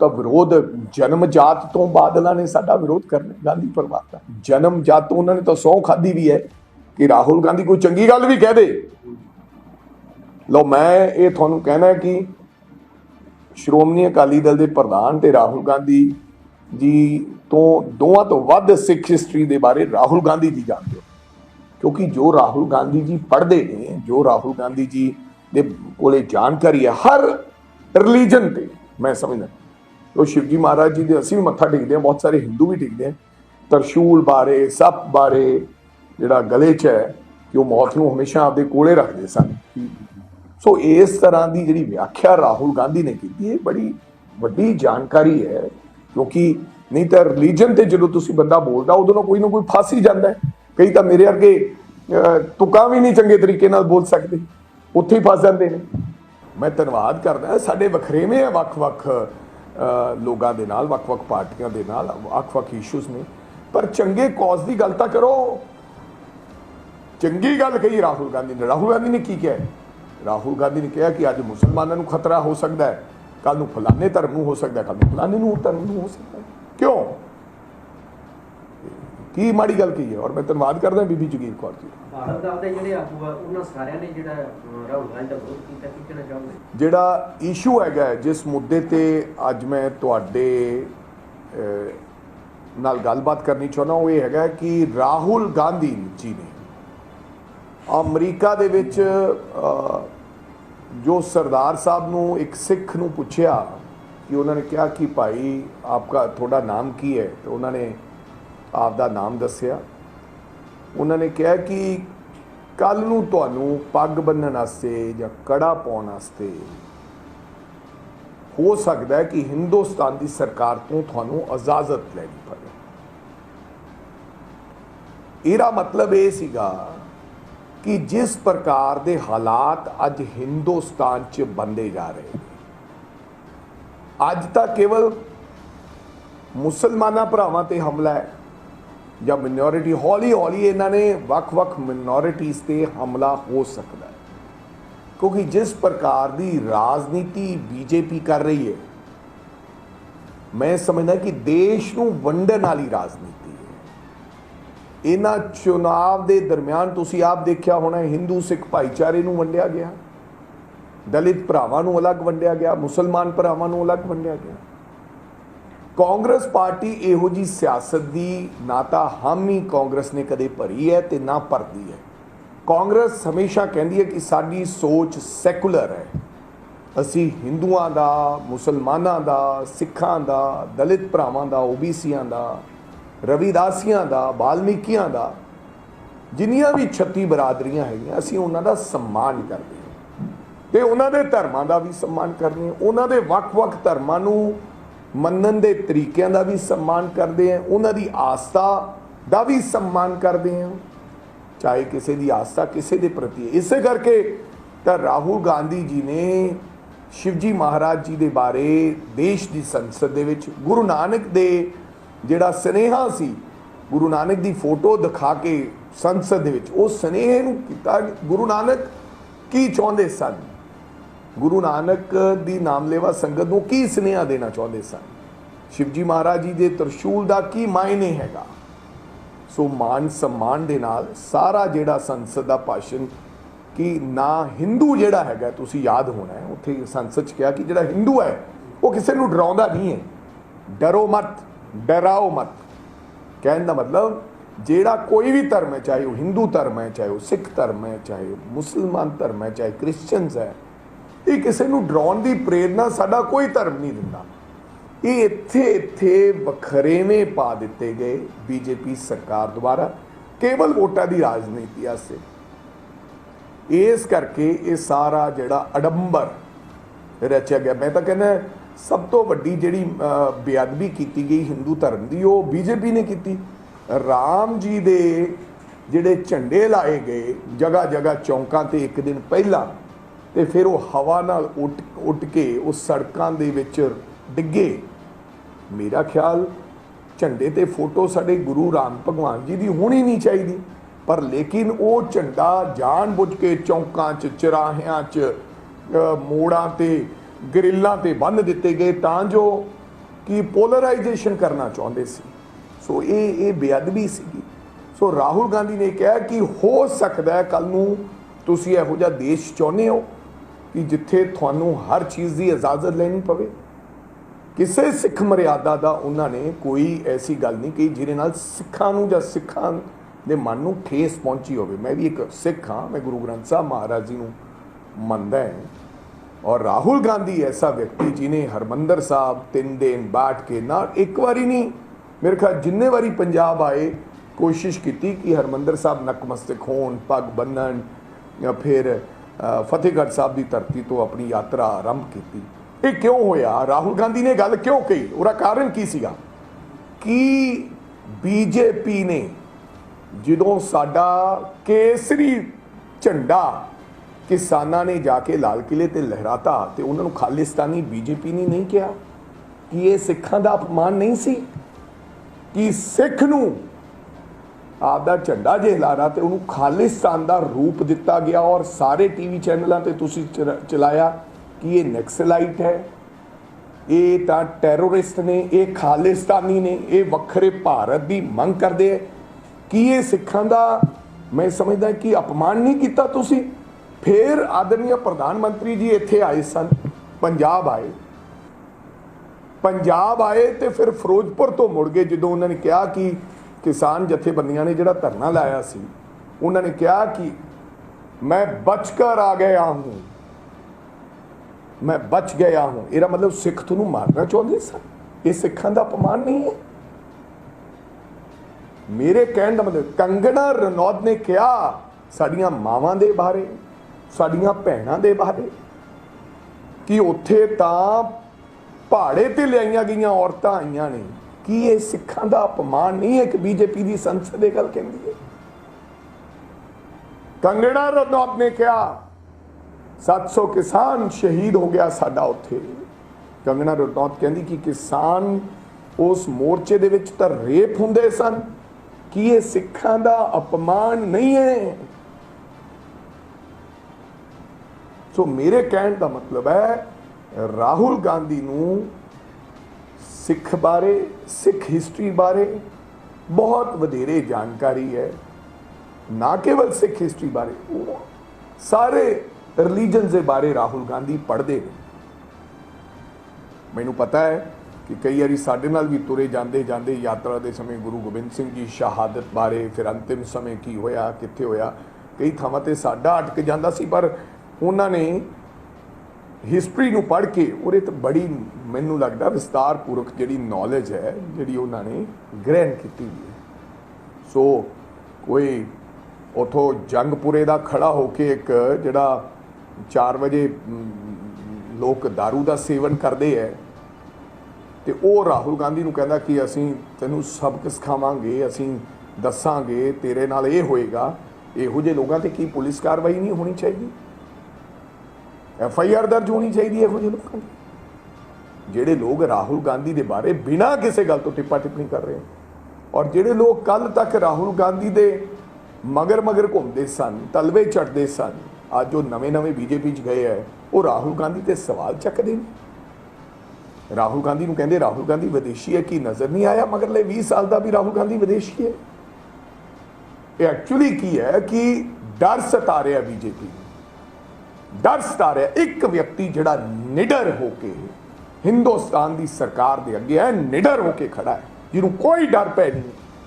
ਤਾਂ ਵਿਰੋਧ ਜਨਮ ਜਾਤ ਤੋਂ ਬਾਦਲਾਂ ਨੇ ਸਾਡਾ ਵਿਰੋਧ ਕਰਨਾ, ਗਾਂਧੀ ਪਰਿਵਾਰ ਦਾ ਜਨਮ ਜਾਤ ਤੋਂ ਉਹਨਾਂ ਨੇ ਤਾਂ ਸਹੁੰ ਖਾਦੀ ਵੀ ਹੈ ਕਿ ਰਾਹੁਲ ਗਾਂਧੀ ਕੋਈ ਚੰਗੀ ਗੱਲ ਵੀ ਕਹਿ ਦੇ। ਲੋ ਮੈਂ ਇਹ ਤੁਹਾਨੂੰ ਕਹਿਣਾ ਕਿ ਸ਼੍ਰੋਮਣੀ ਅਕਾਲੀ ਦਲ ਦੇ ਪ੍ਰਧਾਨ ਤੇ ਰਾਹੁਲ ਗਾਂਧੀ ਜੀ ਤੋਂ ਦੋਵਾਂ ਤੋਂ ਵੱਧ ਸਿੱਖ ਹਿਸਟਰੀ ਦੇ ਬਾਰੇ ਰਾਹੁਲ ਗਾਂਧੀ ਜੀ ਜਾਣਦੇ ਹੋ। ਕਿਉਂਕਿ ਜੋ ਰਾਹੁਲ ਗਾਂਧੀ ਜੀ ਪੜ੍ਹਦੇ ਨੇ, ਜੋ ਰਾਹੁਲ ਗਾਂਧੀ ਜੀ ਦੇ ਕੋਲੇ ਜਾਣਕਾਰੀ ਹੈ, ਹਰ ਰਿਲੀਜਨ ਤੇ ਮੈਂ ਸਮਝਦਾ। ਉਹ ਸ਼ਿਵਜੀ ਮਹਾਰਾਜ ਜੀ ਦੇ ਅਸੀਂ ਵੀ ਮੱਥਾ ਟੇਕਦੇ ਹਾਂ, ਬਹੁਤ ਸਾਰੇ ਹਿੰਦੂ ਵੀ ਟੇਕਦੇ ਆ। ਤਰਸ਼ੂਲ ਬਾਰੇ, ਸੱਪ ਬਾਰੇ ਜਿਹੜਾ ਗਲੇ 'ਚ ਹੈ ਕਿ ਉਹ ਮੌਤ ਨੂੰ ਹਮੇਸ਼ਾ ਆਪਦੇ ਕੋਲੇ ਰੱਖਦੇ ਸਨ। ਸੋ ਇਸ ਤਰ੍ਹਾਂ ਦੀ ਜਿਹੜੀ ਵਿਆਖਿਆ ਰਾਹੁਲ ਗਾਂਧੀ ਨੇ ਕੀਤੀ, ਇਹ ਬੜੀ ਵੱਡੀ ਜਾਣਕਾਰੀ ਹੈ। ਕਿਉਂਕਿ ਨਹੀਂ ਤਾਂ ਰਿਲੀਜਨ ਤੇ ਜਦੋਂ ਤੁਸੀਂ ਬੰਦਾ ਬੋਲਦਾ, ਉਦੋਂ ਨਾ ਕੋਈ ਨਾ ਕੋਈ ਫਸ ਹੀ ਜਾਂਦਾ ਹੈ। ਕਈ ਤਾਂ ਮੇਰੇ ਵਰਗੇ ਤੁਕਾਂ ਵੀ ਨਹੀਂ ਚੰਗੇ ਤਰੀਕੇ ਨਾਲ ਬੋਲ ਸਕਦੇ। ਉੱਥੇ ਹੀ ਫਸ ਜਾਂਦੇ ਨੇ। ਮੈਂ ਧੰਨਵਾਦ ਕਰਦਾ, ਸਾਡੇ ਵਖਰੇਵੇਂ ਆ ਵੱਖ-ਵੱਖ ਲੋਕਾਂ ਦੇ ਨਾਲ, ਵੱਖ-ਵੱਖ ਪਾਰਟੀਆਂ ਦੇ ਨਾਲ, ਵੱਖ-ਵੱਖ ਇਸ਼ੂਜ਼ ਨੇ। ਪਰ ਚੰਗੇ ਕੌਜ਼ ਦੀ ਗੱਲ ਤਾਂ ਕਰੋ। ਚੰਗੀ ਗੱਲ ਕਹੀ ਰਾਹੁਲ ਗਾਂਧੀ ਨੇ। ਰਾਹੁਲ ਗਾਂਧੀ ਨੇ ਕੀ ਕਿਹਾ? ਰਾਹੁਲ ਗਾਂਧੀ ਨੇ ਕਿਹਾ ਕਿ ਅੱਜ ਮੁਸਲਮਾਨਾਂ ਨੂੰ ਖਤਰਾ ਹੋ ਸਕਦਾ ਹੈ। ਕੱਲ ਨੂੰ ਫਲਾਣੇ ਧਰਮ ਨੂੰ ਹੋ ਸਕਦਾ ਹੈ। ਕੱਲ ਨੂੰ ਫਲਾਣੇ ਨੂੰ ਧਰਮ ਨੂੰ ਹੋ ਸਕਦਾ ਹੈ। ਕਿਉਂ? ਕੀ ਮਾੜੀ ਗੱਲ ਕਹੀ ਹੈ? ਔਰ ਮੈਂ ਧੰਨਵਾਦ ਕਰਦਾ ਬੀਬੀ ਜਗੀਰ ਕੌਰ ਜੀ ਦਾ। ਭਾਰਤ ਦਲ ਦੇ ਜਿਹੜੇ ਆਗੂ ਆ ਉਹਨਾਂ ਸਾਰਿਆਂ ਨੇ ਜਿਹੜਾ ਅਹ, ਰਾਹੁਲ ਗਾਂਧੀ ਦਾ ਵਿਰੋਧ ਕੀਤਾ ਕੀ ਕਹਿਣਾ ਚਾਹੁੰਦੇ ਜਿਹੜਾ ਇਸ਼ੂ ਹੈਗਾ ਜਿਸ ਮੁੱਦੇ ਤੇ ਅੱਜ ਮੈਂ ਤੁਹਾਡੇ ਨਾਲ ਗੱਲਬਾਤ ਕਰਨੀ ਚਾਹੁੰਦਾ ਉਹ ਇਹ ਹੈਗਾ ਕਿ ਰਾਹੁਲ ਗਾਂਧੀ ਜੀ ਨੇ ਅਮਰੀਕਾ ਦੇ ਵਿੱਚ ਜੋ ਸਰਦਾਰ ਸਾਹਿਬ ਨੂੰ ਇੱਕ ਸਿੱਖ ਨੂੰ ਪੁੱਛਿਆ ਕਿ ਉਹਨਾਂ ਨੇ ਕਿਹਾ ਕਿ ਭਾਈ ਆਪਕਾ ਤੁਹਾਡਾ ਨਾਮ ਕੀ ਹੈ? ਤੇ ਉਹਨਾਂ ਨੇ ਆਪ ਦਾ ਨਾਮ ਦੱਸਿਆ। ਉਹਨਾਂ ਨੇ ਕਿਹਾ ਕਿ ਕੱਲ ਨੂੰ ਤੁਹਾਨੂੰ ਪੱਗ ਬੰਨਣ ਵਾਸਤੇ ਜਾਂ ਕੜਾ ਪਾਉਣ ਵਾਸਤੇ ਹੋ ਸਕਦਾ ਹੈ ਕਿ ਹਿੰਦੁਸਤਾਨ ਦੀ ਸਰਕਾਰ ਤੋਂ ਤੁਹਾਨੂੰ ਇਜਾਜ਼ਤ ਲੈਣੀ ਪਵੇ। ਇਹਦਾ ਮਤਲਬ ਇਹ ਸੀਗਾ ਕਿ ਜਿਸ ਪ੍ਰਕਾਰ ਦੇ ਹਾਲਾਤ ਅੱਜ ਹਿੰਦੁਸਤਾਨ 'ਚ ਬੰਦੇ ਜਾ ਰਹੇ ਨੇ, ਅੱਜ ਤਾਂ ਕੇਵਲ ਮੁਸਲਮਾਨਾਂ ਭਰਾਵਾਂ ਤੇ ਹਮਲਾ ਹੈ। ਜਾਂ ਮਿਨੋਰਿਟੀ ਹੌਲੀ ਹੌਲੀ ਇਹਨਾਂ ਨੇ ਵੱਖ-ਵੱਖ ਮਿਨੋਰਿਟੀਜ਼ ਤੇ ਹਮਲਾ ਹੋ ਸਕਦਾ ਹੈ। ਕਿਉਂਕਿ ਜਿਸ ਪ੍ਰਕਾਰ ਦੀ ਰਾਜਨੀਤੀ ਬੀਜੇਪੀ ਕਰ ਰਹੀ ਹੈ, ਮੈਂ ਸਮਝਦਾ ਕਿ ਦੇਸ਼ ਨੂੰ ਵੰਡਣ ਵਾਲੀ ਰਾਜਨੀਤੀ ਹੈ। ਇਹਨਾਂ ਚੁਣਾਵ ਦੇ ਦਰਮਿਆਨ ਤੁਸੀਂ ਆਪ ਦੇਖਿਆ ਹੋਣਾ ਹਿੰਦੂ ਸਿੱਖ ਭਾਈਚਾਰੇ ਨੂੰ ਵੰਡਿਆ ਗਿਆ, ਦਲਿਤ ਭਰਾਵਾਂ ਨੂੰ ਅਲੱਗ ਵੰਡਿਆ ਗਿਆ, ਮੁਸਲਮਾਨ ਭਰਾਵਾਂ ਨੂੰ ਅਲੱਗ ਵੰਡਿਆ ਗਿਆ। ਕਾਂਗਰਸ ਪਾਰਟੀ ਇਹੋ ਜੀ ਸਿਆਸਤ ਦੀ ਨਾ ਤਾਂ ਹਾਮੀ ਕਾਂਗਰਸ ਨੇ ਕਦੇ ਭਰੀ ਹੈ ਤੇ ਨਾ ਭਰਦੀ ਹੈ। ਕਾਂਗਰਸ ਹਮੇਸ਼ਾ ਕਹਿੰਦੀ ਹੈ ਕਿ ਸਾਡੀ ਸੋਚ ਸੈਕੂਲਰ ਹੈ। ਅਸੀਂ ਹਿੰਦੂਆਂ ਦਾ, ਮੁਸਲਮਾਨਾਂ ਦਾ, ਸਿੱਖਾਂ ਦਾ, ਦਲਿਤ ਭਰਾਵਾਂ ਦਾ, ਓਬੀਸੀਆਂ ਦਾ, ਰਵਿਦਾਸੀਆਂ ਦਾ, ਬਾਲਮੀਕੀਆਂ ਦਾ, ਜਿੰਨੀਆਂ ਵੀ 36 ਬਰਾਦਰੀਆਂ ਹੈਗੀਆਂ, ਅਸੀਂ ਉਹਨਾਂ ਦਾ ਸਨਮਾਨ ਕਰਦੇ ਹਾਂ। ਤੇ ਉਹਨਾਂ ਦੇ ਧਰਮਾਂ ਦਾ ਵੀ ਸਨਮਾਨ ਕਰਦੇ ਹਾਂ। ਉਹਨਾਂ ਦੇ ਵੱਖ-ਵੱਖ ਧਰਮਾਂ ਨੂੰ ਮੰਨਣ ਦੇ ਤਰੀਕਿਆਂ ਦਾ ਵੀ ਸਨਮਾਨ ਕਰਦੇ ਹਾਂ ਉਹਨਾਂ ਦੀ ਆਸਥਾ ਦਾ ਵੀ ਸਨਮਾਨ ਕਰਦੇ ਹਾਂ ਚਾਹੇ ਕਿਸੇ ਦੀ ਆਸਥਾ ਕਿਸੇ ਦੇ ਪ੍ਰਤੀ ਹੈ। ਇਸੇ ਕਰਕੇ ਤਾਂ ਰਾਹੁਲ ਗਾਂਧੀ ਜੀ ਨੇ ਸ਼ਿਵਜੀ ਮਹਾਰਾਜ ਜੀ ਦੇ ਬਾਰੇ ਦੇਸ਼ ਦੀ ਸੰਸਦ ਦੇ ਵਿੱਚ ਗੁਰੂ ਨਾਨਕ ਦੇ ਜਿਹੜਾ ਸਨੇਹਾ ਸੀ, ਗੁਰੂ ਨਾਨਕ ਦੀ ਫੋਟੋ ਦਿਖਾ ਕੇ ਸੰਸਦ ਦੇ ਵਿੱਚ, ਉਹ ਸਨੇਹ ਨੂੰ ਕੀਤਾ। ਗੁਰੂ ਨਾਨਕ ਕੀ ਚਾਹੁੰਦੇ ਸਨ? ਗੁਰੂ ਨਾਨਕ ਦੀ ਨਾਮਲੇਵਾ ਸੰਗਤ ਨੂੰ ਕੀ ਸੁਨੇਹਾ ਦੇਣਾ ਚਾਹੁੰਦੇ ਸਨ? ਸ਼ਿਵਜੀ ਮਹਾਰਾਜ ਜੀ ਦੇ ਤਰਸ਼ੂਲ ਦਾ ਕੀ ਮਾਇਨੇ ਹੈਗਾ? ਸੋ ਮਾਨ ਸਨਮਾਨ ਦੇ ਨਾਲ ਸਾਰਾ ਜਿਹੜਾ ਸੰਸਦ ਦਾ ਭਾਸ਼ਣ ਕਿ ਨਾ ਹਿੰਦੂ ਜਿਹੜਾ ਹੈਗਾ, ਤੁਸੀਂ ਯਾਦ ਹੋਣਾ ਹੈ, ਉੱਥੇ ਸੰਸਦ ਚ ਕਿਹਾ ਕਿ ਜਿਹੜਾ ਹਿੰਦੂ ਹੈ, ਉਹ ਕਿਸੇ ਨੂੰ ਡਰਾਉਂਦਾ ਨਹੀਂ ਹੈ। ਡਰੋ ਮਤ, ਡਰਾਓ ਮਤ। ਕਹਿਣ ਦਾ ਮਤਲਬ, ਜਿਹੜਾ ਕੋਈ ਵੀ ਧਰਮ ਹੈ, ਚਾਹੇ ਉਹ ਹਿੰਦੂ ਧਰਮ ਹੈ, ਚਾਹੇ ਉਹ ਸਿੱਖ ਧਰਮ ਹੈ, ਚਾਹੇ ਉਹ ਮੁਸਲਮਾਨ ਧਰਮ ਹੈ, ਚਾਹੇ ਕ੍ਰਿਸਚੀਅਨਸ ਹੈ ਇਹ ਕਿਸੇ ਨੂੰ ਡਰਾਉਣ ਦੀ ਪ੍ਰੇਰਣਾ ਸਾਡਾ ਕੋਈ ਧਰਮ ਨਹੀਂ ਦਿੰਦਾ। ਇਹ ਇੱਥੇ ਇੱਥੇ ਵਖਰੇਵੇਂ ਪਾ ਦਿੱਤੇ ਗਏ ਬੀਜੇਪੀ ਸਰਕਾਰ ਦੁਆਰਾ, ਕੇਵਲ ਵੋਟਾਂ ਦੀ ਰਾਜਨੀਤੀ ਆਸੇ ਇਸ ਕਰਕੇ ਇਹ ਸਾਰਾ ਜਿਹੜਾ ਅਡੰਬਰ ਰਚਿਆ ਗਿਆ। ਮੈਂ ਤਾਂ ਕਹਿੰਦਾ ਸਭ ਤੋਂ ਵੱਡੀ ਜਿਹੜੀ ਬੇਅਦਬੀ ਕੀਤੀ ਗਈ ਹਿੰਦੂ ਧਰਮ ਦੀ, ਉਹ ਬੀਜੇਪੀ ਨੇ ਕੀਤੀ। ਰਾਮ ਜੀ ਦੇ ਜਿਹੜੇ ਝੰਡੇ ਲਾਏ ਗਏ ਜਗ੍ਹਾ ਜਗ੍ਹਾ ਚੌਂਕਾਂ ਤੇ ਇੱਕ ਦਿਨ ਪਹਿਲਾਂ ਤੇ ਫਿਰ ਉਹ ਹਵਾ ਨਾਲ ਉੱਡ ਉੱਡ ਕੇ ਉਹ ਸੜਕਾਂ ਦੇ ਵਿੱਚ ਡਿੱਗੇ। ਮੇਰਾ ਖਿਆਲ, ਝੰਡੇ ਤੇ ਫੋਟੋ ਸਾਡੇ ਗੁਰੂ ਰਾਮ ਭਗਵਾਨ ਜੀ ਦੀ ਹੋਣੀ ਨਹੀਂ ਚਾਹੀਦੀ। ਪਰ ਲੇਕਿਨ ਉਹ ਝੰਡਾ ਜਾਣ ਬੁੱਝ ਕੇ ਚੌਂਕਾਂ 'ਚ, ਚਰਾਹਿਆਂ 'ਚ ਮੋੜਾਂ ਤੇ, ਗਰਿੱਲਾਂ ਤੇ ਬੰਨ ਦਿੱਤੇ ਗਏ ਤਾਂ ਜੋ ਕਿ ਪੋਲਰਾਈਜੇਸ਼ਨ ਕਰਨਾ ਚਾਹੁੰਦੇ ਸੀ। ਸੋ ਇਹ ਇਹ ਬੇਅਦਬੀ ਸੀਗੀ। ਸੋ ਰਾਹੁਲ ਗਾਂਧੀ ਨੇ ਕਿਹਾ ਕਿ ਹੋ ਸਕਦਾ ਹੈ ਕੱਲ ਨੂੰ ਤੁਸੀਂ ਇਹੋ ਜਿਹਾ ਦੇਸ਼ ਚਾਹੁੰਦੇ ਹੋ। ਕਿ ਜਿੱਥੇ ਤੁਹਾਨੂੰ ਹਰ ਚੀਜ਼ ਦੀ ਇਜਾਜ਼ਤ ਲੈਣੀ ਪਵੇ। ਕਿਸੇ ਸਿੱਖ ਮਰਿਆਦਾ ਦਾ ਉਹਨਾਂ ਨੇ ਕੋਈ ਐਸੀ ਗੱਲ ਨਹੀਂ ਕਹੀ ਜਿਹਦੇ ਨਾਲ ਸਿੱਖਾਂ ਨੂੰ ਜਾਂ ਸਿੱਖਾਂ ਦੇ ਮਨ ਨੂੰ ਠੇਸ ਪਹੁੰਚੀ ਹੋਵੇ। ਮੈਂ ਵੀ ਇੱਕ ਸਿੱਖ ਹਾਂ, ਮੈਂ ਗੁਰੂ ਗ੍ਰੰਥ ਸਾਹਿਬ ਮਹਾਰਾਜ ਜੀ ਨੂੰ ਮੰਨਦਾ ਹਾਂ। ਔਰ ਰਾਹੁਲ ਗਾਂਧੀ ਐਸਾ ਵਿਅਕਤੀ ਜਿਨੇ ਹਰਮੰਦਰ ਸਾਹਿਬ, ਤਿੰਨ ਦਿਨ ਬਾਟ ਕੇ ਨਾ ਇੱਕ ਵਾਰੀ ਨਹੀਂ, ਮੇਰੇ ਖਿਆਲ ਜਿੰਨੇ ਵਾਰੀ ਪੰਜਾਬ ਆਏ, ਕੋਸ਼ਿਸ਼ ਕੀਤੀ ਕਿ ਹਰਮੰਦਰ ਸਾਹਿਬ ਨਕਮਸਤਕ ਹੋਣ, ਪੱਗ ਬੰਨਣ ਜਾਂ ਫਿਰ ਫਤਿਹਗੜ੍ਹ ਸਾਹਿਬ ਦੀ ਧਰਤੀ ਤੋਂ ਆਪਣੀ ਯਾਤਰਾ ਆਰੰਭ ਕੀਤੀ। ਇਹ ਕਿਉਂ ਹੋਇਆ? ਰਾਹੁਲ ਗਾਂਧੀ ਨੇ ਗੱਲ ਕਿਉਂ ਕਹੀ? ਉਹਦਾ ਕਾਰਨ ਕੀ ਸੀਗਾ? ਕਿ ਬੀਜੇਪੀ ਨੇ ਜਦੋਂ ਸਾਡਾ ਕੇਸਰੀ ਝੰਡਾ ਕਿਸਾਨਾਂ ਨੇ ਜਾ ਕੇ ਲਾਲ ਕਿਲੇ ਤੇ ਲਹਿਰਾਤਾ ਤੇ ਉਹਨਾਂ ਨੂੰ ਖਾਲਿਸਤਾਨੀ ਬੀਜੇਪੀ ਨੇ ਨਹੀਂ ਕਿਹਾ? ਕਿ ਇਹ ਸਿੱਖਾਂ ਦਾ ਅਪਮਾਨ ਨਹੀਂ ਸੀ? ਕਿ ਸਿੱਖ ਨੂੰ ਆਪਦਾ ਝੰਡਾ ਜੇ ਲਾਰਾ ਤੇ ਉਹਨੂੰ ਖਾਲਿਸਤਾਨ ਦਾ ਰੂਪ ਦਿੱਤਾ ਗਿਆ ਔਰ ਸਾਰੇ ਟੀਵੀ ਚੈਨਲਾਂ ਤੇ ਤੁਸੀਂ ਚਰ- ਚਲਾਇਆ ਕਿ ਇਹ ਨੈਕਸਲਾਈਟ ਹੈ। ਇਹ ਤਾਂ ਟੈਰੋਰਿਸਟ ਨੇ, ਇਹ ਖਾਲਿਸਤਾਨੀ ਨੇ, ਇਹ ਵੱਖਰੇ ਭਾਰਤ ਦੀ ਮੰਗ ਕਰਦੇ ਹੈ। ਕੀ ਇਹ ਸਿੱਖਾਂ ਦਾ, ਮੈਂ ਸਮਝਦਾ ਕਿ ਅਪਮਾਨ ਨਹੀਂ ਕੀਤਾ ਤੁਸੀਂ? ਫਿਰ ਆਦਰਨੀय ਪ੍ਰਧਾਨ ਮੰਤਰੀ ਜੀ ਇੱਥੇ ਆਏ ਸਨ, ਪੰਜਾਬ ਆਏ। ਪੰਜਾਬ ਆਏ ਤੇ ਫਿਰ ਫਿਰੋਜ਼ਪੁਰ ਤੋਂ ਮੁੜ ਗਏ ਜਦੋਂ ਉਹਨਾਂ ਨੇ ਕਿਹਾ ਕਿ ਕਿਸਾਨ ਜਥੇਬੰਦੀਆਂ ਨੇ ਜਿਹੜਾ ਧਰਨਾ ਲਾਇਆ ਸੀ, ਉਹਨਾਂ ਨੇ ਕਿਹਾ ਕਿ ਮੈਂ ਬਚ ਕਰ ਆ ਗਿਆ ਹੂੰ। ਮੈਂ ਬਚ ਗਿਆ ਹੂੰ। ਇਹਦਾ ਮਤਲਬ ਸਿੱਖ ਤੁਹਾਨੂੰ ਮਾਰਨਾ ਚਾਹੁੰਦੇ ਸਨ। ਇਹ ਸਿੱਖਾਂ ਦਾ ਅਪਮਾਨ ਨਹੀਂ ਹੈ। ਮੇਰੇ ਕਹਿਣ ਦਾ ਮਤਲਬ, ਕੰਗਣਾ ਰਣੌਤ ਨੇ ਕਿਹਾ, ਸਾਡੀਆਂ ਮਾਵਾਂ ਦੇ ਬਾਰੇ, ਸਾਡੀਆਂ ਭੈਣਾਂ ਦੇ ਬਾਰੇ, ਕਿ ਉੱਥੇ ਤਾਂ ਪਹਾੜੇ ਤੇ ਲਿਆਈਆਂ ਗਈਆਂ ਔਰਤਾਂ ਆਈਆਂ ਨੇ। ਕੀ ਇਹ ਸਿੱਖਾਂ ਦਾ ਅਪਮਾਨ ਨਹੀਂ ਹੈ ਕਿ ਬੀਜੇਪੀ ਦੀ ਸੰਸਦ ਇਹ ਗੱਲ ਕਹਿੰਦੀ ਹੈ? ਕੰਗਣਾ ਰਣੌਤ ਨੇ ਕਿਹਾ 700 ਕਿਸਾਨ ਸ਼ਹੀਦ ਹੋ ਗਿਆ ਸਾਡਾ ਉੱਥੇ। ਕੰਗਣਾ ਰਣੌਤ ਕਹਿੰਦੀ ਕਿ ਕਿਸਾਨ ਉਸ ਮੋਰਚੇ ਦੇ ਵਿੱਚ ਤਾਂ ਰੇਪ ਹੁੰਦੇ ਸਨ। ਕੀ ਇਹ ਸਿੱਖਾਂ ਦਾ ਅਪਮਾਨ ਨਹੀਂ ਹੈ? ਸੋ ਮੇਰੇ ਕਹਿਣ ਦਾ ਮਤਲਬ ਹੈ, ਰਾਹੁਲ ਗਾਂਧੀ ਨੂੰ ਸਿੱਖ ਬਾਰੇ, ਸਿੱਖ ਹਿਸਟਰੀ ਬਾਰੇ ਬਹੁਤ ਵਧੇਰੇ ਜਾਣਕਾਰੀ ਹੈ। ਨਾ ਕੇਵਲ ਸਿੱਖ ਹਿਸਟਰੀ ਬਾਰੇ, ਉਹ ਸਾਰੇ ਰਿਲੀਜਨਸ ਦੇ ਬਾਰੇ ਰਾਹੁਲ ਗਾਂਧੀ ਪੜ੍ਹਦੇ ਨੇ। ਮੈਨੂੰ ਪਤਾ ਹੈ ਕਿ ਕਈ ਵਾਰੀ ਸਾਡੇ ਨਾਲ ਵੀ ਤੁਰੇ ਜਾਂਦੇ ਜਾਂਦੇ ਯਾਤਰਾ ਦੇ ਸਮੇਂ ਗੁਰੂ ਗੋਬਿੰਦ ਸਿੰਘ ਜੀ ਸ਼ਹਾਦਤ ਬਾਰੇ, ਫਿਰ ਅੰਤਿਮ ਸਮੇਂ ਕੀ ਹੋਇਆ, ਕਿੱਥੇ ਹੋਇਆ, ਕਈ ਥਾਵਾਂ ਤੇ ਸਾਡਾ ਅਟਕ ਜਾਂਦਾ ਸੀ, ਪਰ ਉਹਨਾਂ ਨੇ ਹਿਸਟਰੀ ਨੂੰ ਪੜ੍ਹ ਕੇ ਉਹਦੇ ਤੇ ਬੜੀ ਮੈਨੂੰ ਲੱਗਦਾ ਵਿਸਤਾਰ ਪੂਰਵਕ ਜਿਹੜੀ ਨੌਲੇਜ ਹੈ, ਜਿਹੜੀ ਉਹਨਾਂ ਨੇ ਗ੍ਰਹਿਣ ਕੀਤੀ ਹੈ। ਸੋ ਕੋਈ ਉਥੋਂ ਜੰਗਪੁਰੇ ਦਾ ਖੜਾ ਹੋ ਕੇ ਇੱਕ ਜਿਹੜਾ 4 ਵਜੇ ਲੋਕ दारू ਦਾ ਸੇਵਨ ਕਰਦੇ ਐ ਤੇ ਉਹ ਰਾਹੁਲ ਗਾਂਧੀ ਨੂੰ ਕਹਿੰਦਾ ਕਿ ਅਸੀਂ ਤੈਨੂੰ ਸਬਕ ਸਿਖਾਵਾਂਗੇ, ਅਸੀਂ ਦੱਸਾਂਗੇ, ਤੇਰੇ ਨਾਲ ਇਹ ਹੋਏਗਾ, ਇਹੋ ਜਿਹੇ ਲੋਕਾਂ ਤੇ ਕੀ ਪੁਲਿਸ ਕਾਰਵਾਈ ਨਹੀਂ ਹੋਣੀ ਚਾਹੀਦੀ? ਐਫ ਆਈ ਆਰ ਦਰਜ ਹੋਣੀ ਚਾਹੀਦੀ ਹੈ ਇਹੋ ਜਿਹੇ ਲੋਕਾਂ ਦੀ। ਜਿਹੜੇ ਲੋਕ ਰਾਹੁਲ ਗਾਂਧੀ ਦੇ ਬਾਰੇ ਬਿਨਾਂ ਕਿਸੇ ਗੱਲ ਤੋਂ ਟਿੱਪਾ ਟਿੱਪਣੀ ਕਰ ਰਹੇ ਹਨ ਔਰ ਜਿਹੜੇ ਲੋਕ ਕੱਲ ਤੱਕ ਰਾਹੁਲ ਗਾਂਧੀ ਦੇ ਮਗਰ ਮਗਰ ਘੁੰਮਦੇ ਸਨ, ਤਲਵੇ ਚੜਦੇ ਸਨ, ਅੱਜ ਉਹ ਨਵੇਂ-ਨਵੇਂ ਬੀਜੇਪੀ 'ਚ ਗਏ ਹੈ, ਉਹ ਰਾਹੁਲ ਗਾਂਧੀ ਤੇ ਸਵਾਲ ਚੱਕਦੇ ਨੇ। ਰਾਹੁਲ ਗਾਂਧੀ ਨੂੰ ਕਹਿੰਦੇ ਰਾਹੁਲ ਗਾਂਧੀ ਵਿਦੇਸ਼ੀ ਹੈ, ਕੀ ਨਜ਼ਰ ਨਹੀਂ ਆਇਆ? ਮਗਰਲੇ 20 ਸਾਲ ਦਾ ਵੀ ਰਾਹੁਲ ਗਾਂਧੀ ਵਿਦੇਸ਼ੀ ਹੈ। ਇਹ ਐਕਚੁਅਲੀ ਕੀ ਹੈ ਕਿ ਡਰ ਸਤਾ ਰਿਹਾ ਬੀਜੇਪੀ ਨੂੰ। ਡਰ ਸਤਾ ਰਿਹਾ ਇੱਕ ਵਿਅਕਤੀ ਜਿਹੜਾ ਨਿਡਰ ਹੋ ਕੇ ਹਿੰਦੁਸਤਾਨ ਦੀ ਸਰਕਾਰ ਦੇ ਅੱਗੇ ਹੈ, ਨਿਡਰ ਹੋ ਕੇ ਖੜਾ ਹੈ, ਜਿਹਨੂੰ ਕੋਈ ਡਰ ਪੈ ਨਹੀਂ।